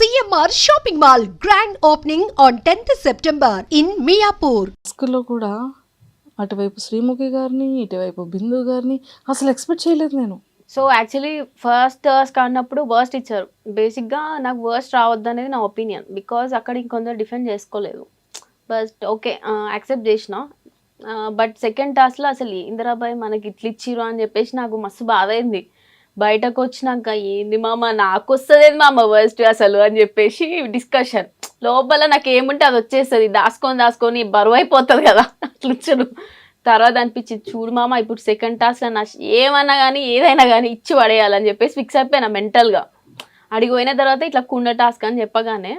CMR shopping mall grand opening on 10th September in Miyapur స్కూల్లో కూడా అటువైపు శ్రీముఖి గారిని ఇటువైపు బిందు గారిని అసలు ఎక్స్పెక్ట్ చేయలేదు నేను. సో యాక్చువల్లీ ఫస్ట్ థర్స్ కాడినప్పుడు వర్స్ట్ ఇచ్చారు. బేసిక్గా నాకు వర్స్ట్ రావద్దు అనేది నా ఒపీనియన్ బికాజ్ అక్కడ ఇంకొందరు డిఫెండ్ చేసుకోలేదు. బట్ ఓకే యాక్సెప్ట్ చేసిన. బట్ సెకండ్ టాస్క్లో అసలు ఇందిరాబాయ్ మనకి ఇట్లా ఇచ్చిరు అని చెప్పేసి నాకు మస్తు బాధ అయింది. బయటకు వచ్చినాక ఏంది మామ? నాకు వస్తుంది మామ వర్స్ట్ అసలు అని చెప్పేసి డిస్కషన్ లోపల నాకు ఏముంటే అది వచ్చేస్తుంది. దాసుకొని దాసుకొని బరువు అయిపోతుంది కదా. అట్లా తర్వాత అనిపించింది చూడు మామ ఇప్పుడు సెకండ్ టాస్క్ నా ఏమన్నా కానీ ఏదైనా కానీ ఇచ్చి పడేయాలని చెప్పేసి ఫిక్స్ అయిపోయినా మెంటల్గా అడిగిపోయిన తర్వాత ఇట్లా కుండ టాస్క్ అని చెప్పగానే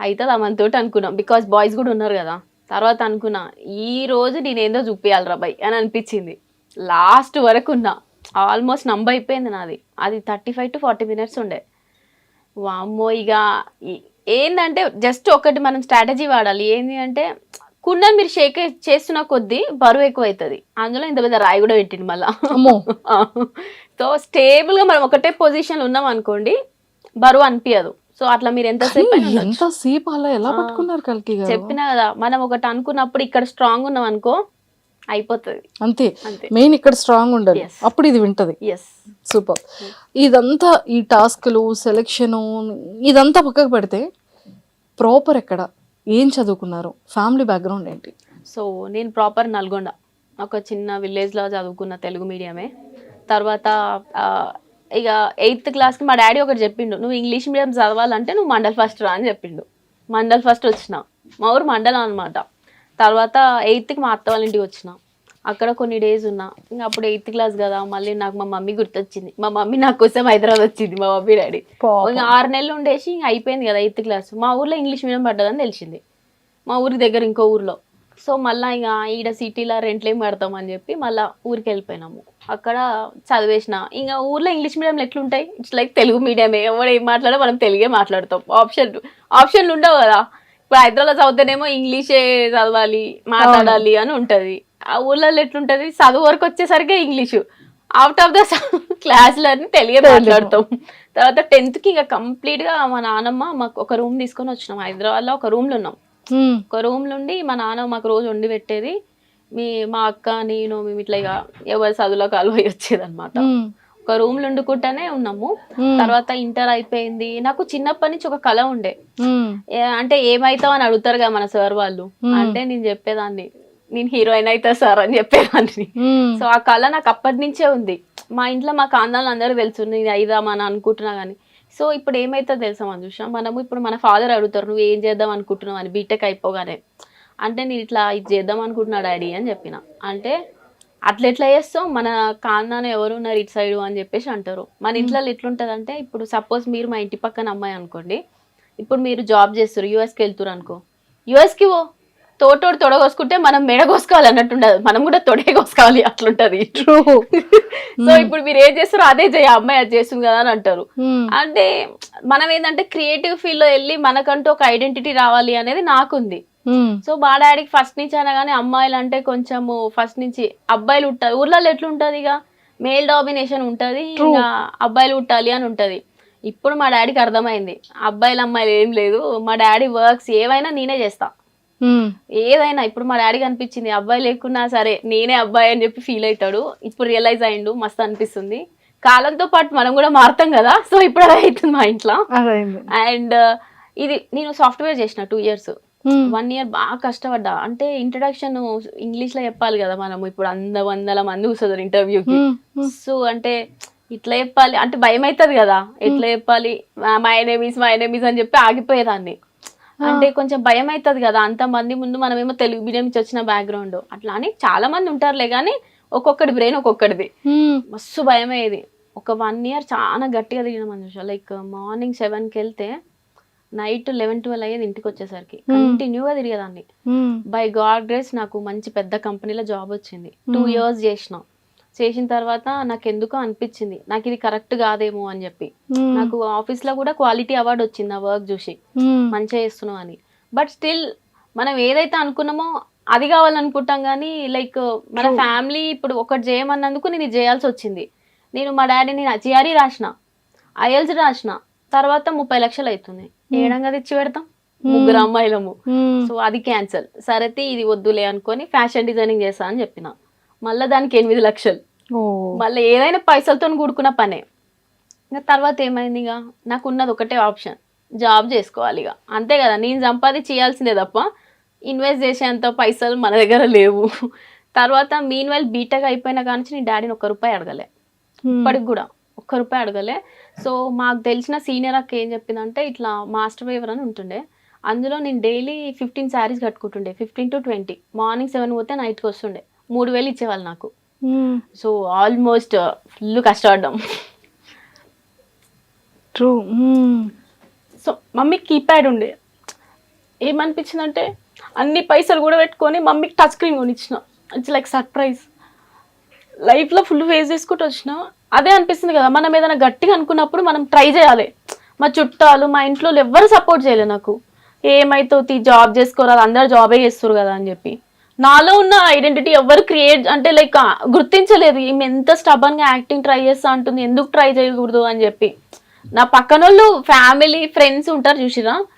అవుతుంది మనతోటి అనుకున్నాం. బికాస్ బాయ్స్ కూడా ఉన్నారు కదా. తర్వాత అనుకున్నా ఈ రోజు నేనేందో చూపించాలి రాబాయ్ అని అనిపించింది. లాస్ట్ వరకు ఉన్నా ఆల్మోస్ట్ నంబ అయిపోయింది నాది. అది thirty five to forty minutes ఉండే. వామ్మో ఇక ఏందంటే జస్ట్ ఒకటి మనం స్ట్రాటజీ వాడాలి. ఏంది అంటే కుండని మీరు షేక్ చేస్తున్న కొద్దీ బరువు ఎక్కువ అవుతుంది అందులో ఇంత పెద్ద రాయి కూడా పెట్టింది మళ్ళా. అమ్మో. సో స్టేబుల్గా మనం ఒకటే పొజిషన్ ఉన్నాం అనుకోండి బరువు అనిపించదు సో అట్లా మీరు ఎంతసేపు అయినా ఉండొచ్చు. ఎంత సేపు అలా ఎలా. పట్టుకున్నారు కల్కి చెప్పినా కదా మనం ఒకటి అనుకున్నప్పుడు ఇక్కడ స్ట్రాంగ్ ఉన్నాం అనుకో అయిపోతుంది. అంతే. మెయిన్ ఇక్కడ స్ట్రాంగ్ ఉండాలి. అప్పుడు ఇది వింటది. సూపర్. ఇదంతా ఈ టాస్క్లు సెలెక్షన్ ఇదంతా పక్కకు పెడితే ప్రాపర్ ఎక్కడ? ఏం చదువుకున్నారు? ఫ్యామిలీ బ్యాక్గ్రౌండ్ ఏంటి? సో నేను ప్రాపర్ నల్గొండ. ఒక చిన్న విలేజ్లో చదువుకున్న తెలుగు మీడియమే. తర్వాత ఇక ఎయిత్ క్లాస్కి మా డాడీ ఒకటి చెప్పిండు నువ్వు ఇంగ్లీష్ మీడియం చదవాలంటే నువ్వు మండల్ ఫస్ట్ రా అని చెప్పిండు. మండల్ ఫస్ట్ వచ్చిన. మా ఊరు మండలం అనమాట తర్వాత ఎయిత్కి మా అత్త వాళ్ళ ఇంటికి వచ్చిన. అక్కడ కొన్ని డేస్ ఉన్నా. ఇంకా అప్పుడు ఎయిత్ క్లాస్ కదా మళ్ళీ నాకు మా మమ్మీ గుర్తొచ్చింది. మా మమ్మీ నా కోసం హైదరాబాద్ వచ్చింది మా మమ్మీ డాడీ. ఇంకా ఆరు నెలలు ఉండేసి ఇంకా అయిపోయింది కదా ఎయిత్ క్లాస్. మా ఊర్లో ఇంగ్లీష్ మీడియం పడ్డదని తెలిసింది. మా ఊరి దగ్గర ఇంకో ఊర్లో. సో మళ్ళీ ఇక ఈడ సిటీలో రెంట్లు ఏం కడతామని చెప్పి మళ్ళీ ఊరికి వెళ్ళిపోయినాము. అక్కడ చదివేసిన. ఇంకా ఊర్లో ఇంగ్లీష్ మీడియంలో ఎట్లుంటాయి? ఇట్స్ లైక్ తెలుగు మీడియమే. ఎవరు ఏం మాట్లాడో మనం తెలుగే మాట్లాడతాం. ఆప్షన్ ఆప్షన్లు ఉండవు కదా. ఇప్పుడు హైదరాబాద్ చదివితేనేమో ఇంగ్లీషే చదవాలి మాట్లాడాలి అని ఉంటుంది. ఆ ఊర్లలో ఎట్లుంటుంది? చదువు వరకు వచ్చేసరికి ఇంగ్లీషు. అవుట్ ఆఫ్ ద క్లాసులన్నీ తెలుగే మాట్లాడతాం. తర్వాత టెన్త్కి ఇక కంప్లీట్గా మా నాన్నమ్మ మాకు ఒక రూమ్ తీసుకొని వచ్చినాం. హైదరాబాద్లో ఒక రూమ్లో ఉన్నాం. హ్మ్. ఒక రూమ్ నుండి మా నాన్న మాకు రోజు వండి పెట్టేది. మీ మా అక్క నేను మేము ఇట్లా ఇక ఎవరి చదువులో కాలువై వచ్చేది అనమాట. ఒక రూమ్ ఉండుకుంటానే ఉన్నాము. హ్మ్. తర్వాత ఇంటర్ అయిపోయింది. నాకు చిన్నప్పటి నుంచి ఒక కళ ఉండే. అంటే ఏమైతావు అని అడుగుతారు కదా మన సార్ వాళ్ళు. అంటే నేను చెప్పేదాన్ని. నేను హీరోయిన్ అవుతా సార్ అని చెప్పేదాన్ని. సో ఆ కళ నాకు అప్పటి నుంచే ఉంది. మా ఇంట్లో మా కాందాలు అందరూ తెలుసు నేను అయిదామని అనుకుంటున్నా కానీ. సో ఇప్పుడు ఏమైతుందో తెలుసా మంజుష? మనము ఇప్పుడు మన ఫాదర్ అడుగుతారు నువ్వు ఏం చేద్దాం అనుకుంటున్నావు అని? బీటెక్ అయిపోగానే. అంటే నేను ఇట్లా ఇది చేద్దాం అనుకుంటున్నా డాడీ అని చెప్పిన. అంటే అట్లా ఎట్లా చేస్తావు? మన కాందాన ఎవరు ఉన్నారు ఇటు సైడ్ అని చెప్పేసి అంటారు. మన ఇంట్లో ఎట్లుంటుంది అంటే ఇప్పుడు సపోజ్ మీరు మా ఇంటి పక్కన అమ్మాయి అనుకోండి. ఇప్పుడు మీరు జాబ్ చేస్తారు యూఎస్కి వెళ్తారు అనుకో. యూఎస్కి ఓ తోటోడు తొడగోసుకుంటే మనం మెడ కోసుకోవాలి అన్నట్టు ఉండదు. మనం కూడా తొడే కోసుకోవాలి అట్లుంటది. True. సో ఇప్పుడు మీరు ఏం చేస్తారో అదే చేయ అమ్మాయి అది చేస్తుంది కదా అని అంటారు. అంటే మనం ఏంటంటే క్రియేటివ్ ఫీల్డ్లో వెళ్ళి మనకంటూ ఒక ఐడెంటిటీ రావాలి అనేది నాకుంది. సో మా డాడీకి ఫస్ట్ నుంచి అయినా కానీ అమ్మాయిలు అంటే కొంచెము ఫస్ట్ నుంచి అబ్బాయిలు ఉంటారు ఊర్లలో ఎట్లుంటది ఇక మేల్ డామినేషన్ ఉంటది ఇంకా అబ్బాయిలు ఉట్టాలి అని ఉంటది. ఇప్పుడు మా డాడీకి అర్థమైంది. అబ్బాయిలు అమ్మాయిలు ఏం లేదు. మా డాడీ వర్క్స్ ఏవైనా నేనే చేస్తా. హ్మ్. ఏదైనా ఇప్పుడు మా డాడీకి అనిపించింది అబ్బాయి లేకున్నా సరే నేనే అబ్బాయి అని చెప్పి ఫీల్ అవుతాడు. ఇప్పుడు రియలైజ్ అయిండు మస్తు అనిపిస్తుంది. కాలంతో పాటు మనం కూడా మారుతాం కదా? సో ఇప్పుడు అదే అవుతుంది మా ఇంట్లో. అండ్ ఇది నేను సాఫ్ట్వేర్ చేసిన టూ ఇయర్స్. వన్ ఇయర్ బాగా కష్టపడ్డా. అంటే ఇంట్రడక్షన్ ఇంగ్లీష్లో చెప్పాలి కదా మనం ఇప్పుడు అంద వందల మంది ఇంటర్వ్యూకి హ్మ్. హ్మ్. సో అంటే ఇట్లా చెప్పాలి. అంటే భయం అవుతుంది కదా. ఎట్లా చెప్పాలి? మై ఎనమీస్ మై ఎనమీస్ అని చెప్పి ఆగిపోయేదాన్ని. అంటే కొంచెం భయం అవుతుంది కదా. అంత మంది ముందు మనమేమో తెలుగు మీడియం నుంచి వచ్చిన బ్యాక్గ్రౌండ్ అట్లా అని చాలా మంది ఉంటారులే కానీ ఒక్కొక్కటి బ్రెయిన్ ఒక్కొక్కటిది హ్మ్. మస్తు భయం అయ్యేది ఒక వన్ ఇయర్ చాలా గట్టిగా తిరిగిన మనుషులు. లైక్ మార్నింగ్ సెవెన్కి వెళ్తే నైట్ లెవెన్ ట్వెల్వ్ అయ్యేది ఇంటికి వచ్చేసరికి కంటిన్యూగా తిరిగేదాన్ని. బై గాడ్ గ్రేస్ నాకు మంచి పెద్ద కంపెనీలో జాబ్ వచ్చింది. టూ ఇయర్స్ చేసిన. చేసిన తర్వాత నాకు ఎందుకో అనిపించింది. నాకు ఇది కరెక్ట్ కాదేమో అని చెప్పి. నాకు ఆఫీస్లో కూడా క్వాలిటీ అవార్డు వచ్చింది ఆ వర్క్ చూసి. మంచిగా చేస్తున్నావు అని. బట్ స్టిల్ మనం ఏదైతే అనుకున్నామో అది కావాలనుకుంటాం కానీ లైక్ మన ఫ్యామిలీ ఇప్పుడు ఒకటి చేయమన్నందుకు నేను ఇది చేయాల్సి వచ్చింది. నేను మా డాడీని జిఆర్ఈ రాసిన. ఐఎల్స్ రాసిన. తర్వాత ముప్పై లక్షలు అవుతుంది ఏడంగా తెచ్చి పెడతాం? ముగ్గురు అమ్మాయిలము. మ్మ్. సో అది క్యాన్సల్. సరే ఇది వద్దులే అనుకొని ఫ్యాషన్ డిజైనింగ్ చేస్తా అని చెప్పిన. మళ్ళీ దానికి ఎనిమిది లక్షలు. మళ్ళీ ఏదైనా పైసలతో కూడుకున్న పనే. ఇంకా తర్వాత ఏమైంది ఇక నాకు ఉన్నది ఒకటే ఆప్షన్. జాబ్ చేసుకోవాలి ఇక అంతే కదా నేను సంపాదించి చేయాల్సిందే తప్ప ఇన్వెస్ట్ చేసేంత పైసలు మన దగ్గర లేవు. తర్వాత మీన్ వైల్ బీటెక్ అయిపోయిన కానీ నేను డాడీని ఒక్క రూపాయి అడగలే. ఇప్పటికి కూడా ఒక్క రూపాయి అడగలే. సో మాకు తెలిసిన సీనియర్ అక్క ఏం చెప్పిందంటే ఇట్లా మాస్టర్ వేవర్ అని ఉంటుండే. అందులో నేను daily fifteen saris కట్టుకుంటుండే fifteen to twenty morning seven పోతే నైట్కి వస్తుండే. మూడు వేలు ఇచ్చేవాళ్ళు నాకు. మ్మ్. సో ఆల్మోస్ట్ ఫుల్ కష్టపడ్డాం. ట్రూ మ్మ్. సో మమ్మీకి కీప్యాడ్ ఉండే. ఏమనిపించిందంటే అన్ని పైసలు కూడా పెట్టుకొని మమ్మీకి టచ్ స్క్రీన్ కొనిచ్చిన. ఇట్స్ లైక్ సర్ప్రైజ్ లైఫ్లో ఫుల్ ఫేస్ చేసుకుంటూ వచ్చిన అదే అనిపిస్తుంది కదా మనం ఏదైనా గట్టిగా అనుకున్నప్పుడు మనం ట్రై చేయాలి. మా చుట్టాలు మా ఇంట్లో ఎవ్వరు సపోర్ట్ చేయలేదు నాకు. ఏమైతుంది జాబ్ చేసుకోరాదు అందరు జాబే చేస్తారు కదా అని చెప్పి. నాలో ఉన్న ఐడెంటిటీ ఎవరు క్రియేట్ అంటే లైక్ గుర్తించలేదు. ఈమె ఎంత స్టబన్గా యాక్టింగ్ ట్రై చేస్తా అంటుంది ఎందుకు ట్రై చేయకూడదు అని చెప్పి. నా పక్కన వాళ్ళు ఫ్యామిలీ ఫ్రెండ్స్ ఉంటారు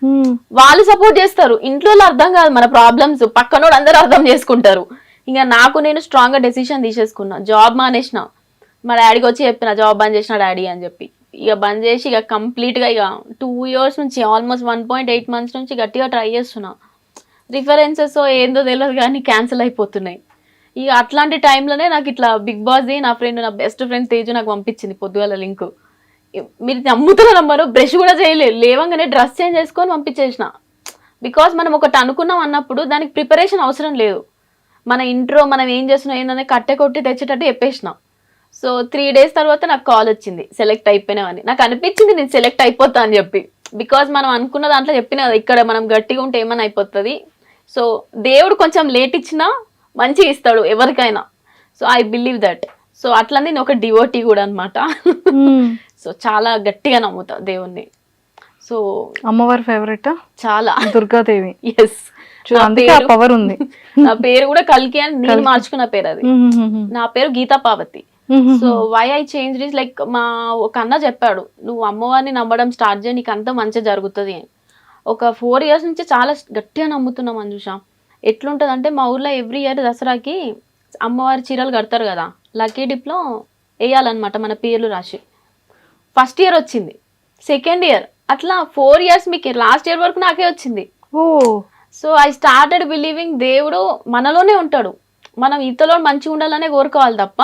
మ్మ్. వాళ్ళు సపోర్ట్ చేస్తారు. ఇంట్లో వాళ్ళు అర్థం కాదు మన ప్రాబ్లమ్స్ పక్కనోడు అందరూ అర్థం చేసుకుంటారు. ఇంకా నాకు నేను స్ట్రాంగ్గా డెసిషన్ తీసేసుకున్నా. జాబ్ మానేసిన. మా డాడీకి వచ్చి చెప్పిన జాబ్ బంద్ చేసిన డాడీ అని చెప్పి. ఇక బంద్ చేసి ఇక కంప్లీట్గా ఇక టూ ఇయర్స్ నుంచి almost one point eight months నుంచి గట్టిగా ట్రై చేస్తున్నా. రిఫరెన్సెస్ ఏందో తెలియదు కానీ క్యాన్సిల్ అయిపోతున్నాయి. ఇక అట్లాంటి టైంలోనే నాకు ఇట్లా బిగ్ బాస్ నా ఫ్రెండ్ నా బెస్ట్ ఫ్రెండ్ తేజు నాకు పంపించింది పొద్దుగాల లింక్ మీరు నమ్ముతున్న నమ్మరు బ్రష్ కూడా చేయలేదు. లేవంగానే డ్రెస్ చేంజ్ చేసుకొని పంపించేసిన. బికాస్ మనం ఒకటి అనుకున్నాం అన్నప్పుడు దానికి ప్రిపరేషన్ అవసరం లేదు. మన ఇంట్రో మనం ఏం చేస్తున్నాం ఏంటనే కట్టె కొట్టి తెచ్చేటట్టు చెప్పేసిన. సో త్రీ డేస్ తర్వాత నాకు కాల్ వచ్చింది. సెలెక్ట్ అయిపోయినావని. నాకు అనిపించింది నేను సెలెక్ట్ అయిపోతా అని చెప్పి. బికాజ్ మనం అనుకున్న దాంట్లో చెప్పిన కదా ఇక్కడ మనం గట్టిగా ఉంటే ఏమైనా అయిపోతుంది. సో దేవుడు కొంచెం లేట్ ఇచ్చినా మంచిగా ఇస్తాడు ఎవరికైనా. So I believe that so అట్లా నేను ఒక డివోటీ కూడా అనమాట. సో చాలా గట్టిగా నమ్ముతా దేవుణ్ణి. సో అమ్మవారి ఫేవరెట్ చాలా. దుర్గాదేవి. ఎస్ చూ, అందుకే ఆ పవర్ ఉంది. నా పేరు కూడా కల్కి అని నేను మార్చుకున్న పేరు అది. నా పేరు గీతా పార్వతి. మ్మ్. So why I change is like మా ఒక అన్న చెప్పాడు నువ్వు అమ్మవారిని నమ్మడం స్టార్ట్ చేయి నీకు అంత మంచి జరుగుతుంది అని. ఒక ఫోర్ ఇయర్స్ నుంచి చాలా గట్టిగా నమ్ముతున్నాం అంజుష. ఎట్లుంటుంది అంటే మా ఊర్లో ఎవ్రీ ఇయర్ దసరాకి అమ్మవారి చీరలు కడతారు కదా లక్కీ డిప్లో వేయాలన్నమాట మన పేర్లు రాసి. ఫస్ట్ ఇయర్ వచ్చింది. సెకండ్ ఇయర్ అట్లా ఫోర్ ఇయర్స్ మీకు లాస్ట్ ఇయర్ వరకు నాకే వచ్చింది. ఓ. సో ఐ స్టార్టెడ్ బిలీవింగ్ దేవుడు మనలోనే ఉంటాడు. మనం ఇతలో మంచిగా ఉండాలనే కోరుకోవాలి తప్ప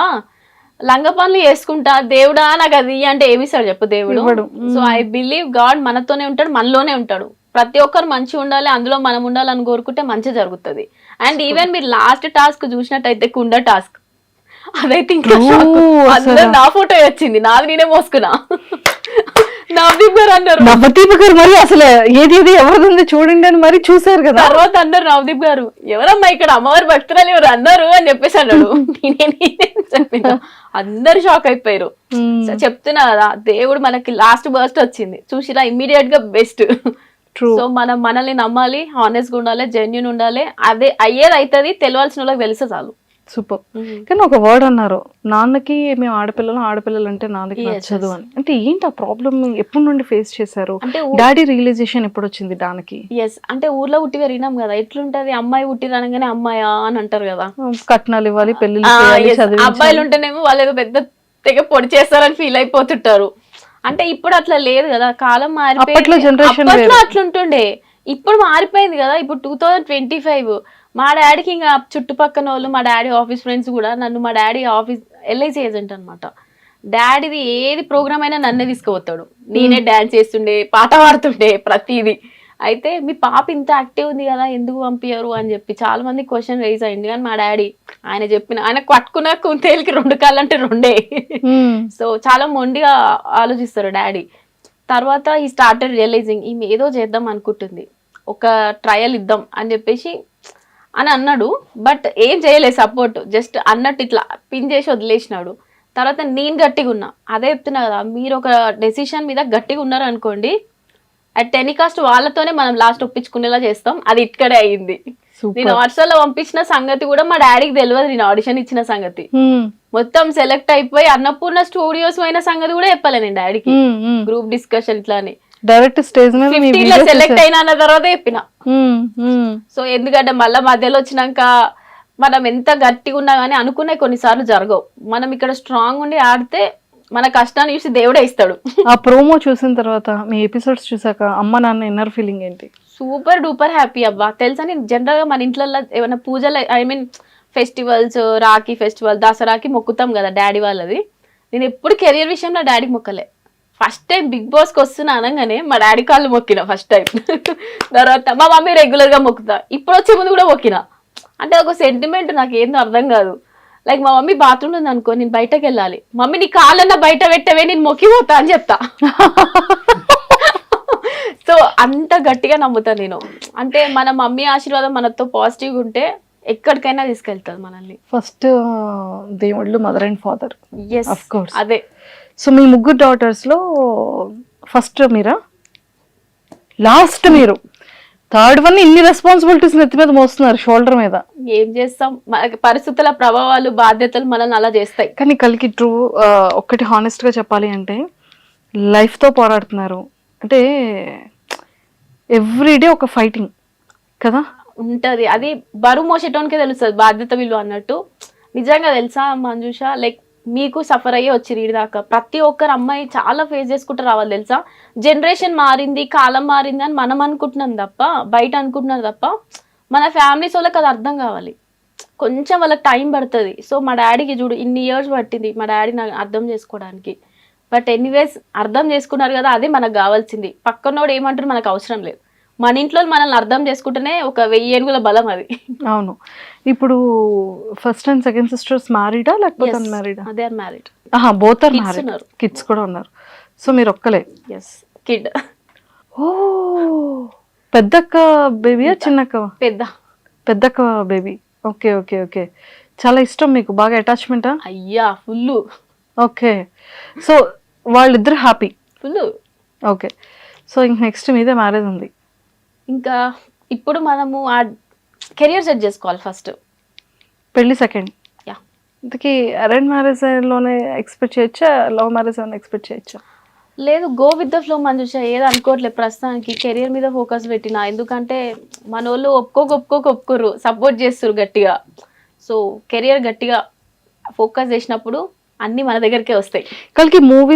లంగ పనులు చేసుకుంటా దేవుడా నాకు అది అంటే ఏమి ఇస్తాడు చెప్పు దేవుడు. సో ఐ బిలీవ్ గాడ్ మనతోనే ఉంటాడు మనలోనే ఉంటాడు. ప్రతి ఒక్కరు మంచిగా ఉండాలి అందులో మనం ఉండాలని కోరుకుంటే మంచి జరుగుతుంది. అండ్ ఈవెన్ మీరు లాస్ట్ టాస్క్ చూసినట్టయితే కుండ టాస్క్. అదైతే ఇంకా నా ఫోటో వచ్చింది నాది నేనే మోసుకున్నా. నవదీప్ గారు అన్నారు. నవదీప్ గారు మరి అసలు ఏది ఏది ఎవరిది ఉంది చూడండి అని మరి చూసారు కదా. తర్వాత అన్నారు నవదీప్ గారు ఎవరమ్మా ఇక్కడ అమ్మవారి భక్తురాలు ఎవరు అన్నారు? అని చెప్పేసి అన్నాడు. నేనే నేనే చెప్పిన. అందరు షాక్ అయిపోయారు. చెప్తున్నా కదా దేవుడు మనకి లాస్ట్ బర్స్ట్ వచ్చింది. చూసిరా ఇమ్మీడియట్గా బెస్ట్. సో మనం మనల్ని నమ్మాలి హానెస్ట్గా ఉండాలి జెన్యున్ ఉండాలి. అదే అయ్యేది అవుతుంది తెలియాల్సిన వాళ్ళకి తెలిస్తే చాలు. సూపర్. కానీ ఒక వర్డ్ అన్నారు నాన్నకి మేము ఆడపిల్లలు ఆడపిల్లలు అంటే నాన్నకి నచ్చదు. అని. అంటే ఏంటి ఆ ప్రాబ్లమ్ ఎప్పటి నుండి ఫేస్ చేశారు? అంటే డాడీ రియలైజేషన్ ఎప్పుడు వచ్చింది దానికి? ఎస్ అంటే ఊర్లో ఉట్టి పెరిగినాం కదా ఎట్లుంటది? అమ్మాయి ఉట్టి అనగానే అమ్మాయా అని అంటారు కదా. కట్నాలు ఇవ్వాలి. చదివించాలి. అబ్బాయిలు ఉంటేనేమో వాళ్ళు ఏదో పెద్ద తెగ పొడి చేస్తారని ఫీల్ అయిపోతుంటారు. అంటే ఇప్పుడు అట్లా లేదు కదా కాలం వేరు. అట్లుంటుండే. ఇప్పుడు మారిపోయింది కదా ఇప్పుడు టూ థౌజండ్ ట్వంటీ ఫైవ్ మా డాడీకి ఇంకా చుట్టుపక్కల వాళ్ళు మా డాడీ ఆఫీస్ ఫ్రెండ్స్ కూడా నన్ను మా డాడీ ఆఫీస్ ఎల్ఐసి ఏజెంట్ అనమాట డాడీది ఏది ప్రోగ్రామ్ అయినా నన్నే తీసుకుపోతాడు. నేనే డాన్స్ చేస్తుండే పాట పాడుతుండే ప్రతిదీ. అయితే మీ పాప ఇంత యాక్టివ్ ఉంది కదా ఎందుకు పంపించరు అని చెప్పి చాలా మంది క్వశ్చన్ రైజ్ అయింది. కానీ మా డాడీ ఆయన చెప్పిన ఆయన పట్టుకున్న కుంతేలికి రెండు కాళ్ళు అంటే రెండే. సో చాలా మొండిగా ఆలోచిస్తారు డాడీ తర్వాత ఈ స్టార్టెడ్ రియలైజింగ్ ఈమె ఏదో చేద్దాం అనుకుంటుంది. ఒక ట్రయల్ ఇద్దాం అని చెప్పేసి అని అన్నాడు. బట్ ఏం చేయలేదు సపోర్ట్ జస్ట్ అన్నట్టు ఇట్లా పిన్ చేసి వదిలేసినాడు. తర్వాత నేను గట్టిగా ఉన్నా. అదే చెప్తున్నా కదా మీరు ఒక డెసిషన్ మీద గట్టిగా ఉన్నారు అనుకోండి అట్ ఎనీ కాస్ట్ వాళ్ళతోనే మనం లాస్ట్ ఒప్పించుకునేలా చేస్తాం. అది ఇక్కడే సూపర్ నేను వాట్సాప్లో పంపించిన సంగతి కూడా మా డాడీకి తెలియదు నేను ఆడిషన్ ఇచ్చిన సంగతి. మ్మ్. మొత్తం సెలెక్ట్ అయిపోయి అన్నపూర్ణ స్టూడియోస్ పోయిన సంగతి కూడా చెప్పలే నేను డాడీకి. గ్రూప్ డిస్కషన్ ఇట్లా అని డైరెక్ట్ స్టేజ్ మీద సెలెక్ట్ అయినా అన్న తర్వాత చెప్పిన. సో ఎందుకంటే మళ్ళీ మధ్యలో వచ్చినాక మనం ఎంత గట్టిగా ఉన్నా కానీ అనుకునే కొన్నిసార్లు జరగవు. మనం ఇక్కడ స్ట్రాంగ్ ఉండి ఆడితే మన కష్టాన్ని చూసి దేవుడే ఇస్తాడు. ఆ ప్రోమో చూసిన తర్వాత మీ ఎపిసోడ్స్ చూసాక అమ్మ నాన్న ఇన్నర్ ఫీలింగ్ ఏంటి? సూపర్ డూపర్ హ్యాపీ అబ్బా. తెలుసా నేను జనరల్గా మన ఇంట్లో ఏమైనా పూజలు I mean festivals Rakhi festival దసరాకి మొక్కుతాం కదా డాడీ వాళ్ళది. నేను ఎప్పుడు కెరియర్ విషయంలో డాడీకి మొక్కలే. ఫస్ట్ టైం బిగ్ బాస్కి వస్తున్నా అనగానే మా డాడీ కాళ్ళు మొక్కిన ఫస్ట్ టైం తర్వాత మా మమ్మీ రెగ్యులర్గా మొక్కుతా. ఇప్పుడు వచ్చే ముందు కూడా మొక్కిన. అంటే ఒక సెంటిమెంట్ నాకు ఏందో అర్థం కాదు. లైక్ మా మమ్మీ బాత్రూమ్ ఉంది అనుకో నేను బయటకు వెళ్ళాలి. మమ్మీ నీ కాళ్ళన్నా బయట పెట్టవే నేను మొక్కిపోతా అని చెప్తా. సో అంత గట్టిగా నమ్ముతా నేను. అంటే మన మమ్మీ ఆశీర్వాదం మనతో పాజిటివ్గా ఉంటే ఎక్కడికైనా తీసుకెళ్తుంది మనల్ని. ఫస్ట్ దేవుళ్ళు మదర్ అండ్ ఫాదర్. అదే. సో మీ ముగ్గురు daughters లో ఫస్ట్ మీరా? లాస్ట్ మీరు. థర్డ్ వన్ ఇన్ని రెస్పాన్సిబిలిటీస్ నెత్తి మీద మోస్తున్నారు షోల్డర్ మీద. ఏం చేస్తాం? పరిస్థితుల ప్రభావాలు బాధ్యతలు మనల్ని అలా చేస్తాయి. కానీ కలికి ట్రూ ఒక్కటి honest గా చెప్పాలి అంటే life తో పోరాడుతున్నారు. అంటే ఎవ్రీడే ఒక ఫైటింగ్ కదా? ఉంటది. అది బరువు మోసేటోనికే తెలుస్తుంది బాధ్యత విలువ అన్నట్టు. నిజంగా తెలుసా మంజుష? లైక్ మీకు సఫర్ అయ్యి వచ్చి దాకా. ప్రతి ఒక్కరు అమ్మాయి చాలా ఫేస్ చేసుకుంటారు రావాలి తెలుసా? జనరేషన్ మారింది కాలం మారింది అని మనం అనుకుంటున్నాం తప్ప బయట అనుకుంటున్నారు తప్ప మన ఫ్యామిలీస్ వాళ్ళకి అది అర్థం కావాలి. కొంచెం వాళ్ళకి టైం పడుతుంది. సో మా డాడీకి చూడు ఇన్ని ఇయర్స్ పట్టింది మా డాడీ నాకు అర్థం చేసుకోవడానికి. బట్ ఎనీవేస్ అర్థం చేసుకున్నారు కదా అదే మనకు కావాల్సింది. పక్కనోడు ఏమంటారు మనకు అవసరం లేదు. మన ఇంట్లో మనల్ని అర్థం చేసుకుంటేనే ఒక వెయ్యి ఏనుగుల బలం అది. అవును. ఇప్పుడు ఫస్ట్ అండ్ సెకండ్ సిస్టర్స్ మ్యారీడా లేకపోతే అన్మ్యారీడా అదే ఆర్ మ్యారీడ్ ఆహా బోత్ ఆర్ మ్యారీడ్. కిడ్స్ కూడా ఉన్నారు. సో మీరు ఒక్కలే? ఎస్ కిడ్ ఓ పెద్దక్క బేబీయా చిన్నక్క? పెద్ద. పెద్దక్క బేబీ ఓకే ఓకే ఓకే చాలా ఇష్టం మీకు? బాగా అటాచ్మెంటా అయ్యా ఫుల్ ఓకే సో వాళ్ళిద్దరు హ్యాపీ ఫుల్ ఓకే సో ఇంక నెక్స్ట్ మీదే మ్యారేజ్ ఉంది. ఇంకా ఇప్పుడు మనము ఆ కెరియర్ సెట్ చేసుకోవాలి ఫస్ట్ పెళ్ళి సెకండ్ యా ఇంతకీ అరేంజ్ మ్యారేజ్లోనే ఎక్స్పెక్ట్ చేయొచ్చా? లవ్ మ్యారేజ్ అని ఎక్స్పెక్ట్ చేయొచ్చా? లేదు go with the flow Manjusha. ఏది అనుకోవట్లేదు ప్రస్తుతానికి. కెరియర్ మీద ఫోకస్ పెట్టిన. ఎందుకంటే మన వాళ్ళు ఒప్పుకోక ఒప్పుకోక ఒప్పుకోరు. సపోర్ట్ చేస్తారు గట్టిగా. సో కెరియర్ గట్టిగా ఫోకస్ చేసినప్పుడు అన్నీ మన దగ్గరికే వస్తాయి. కలికి మూవీస్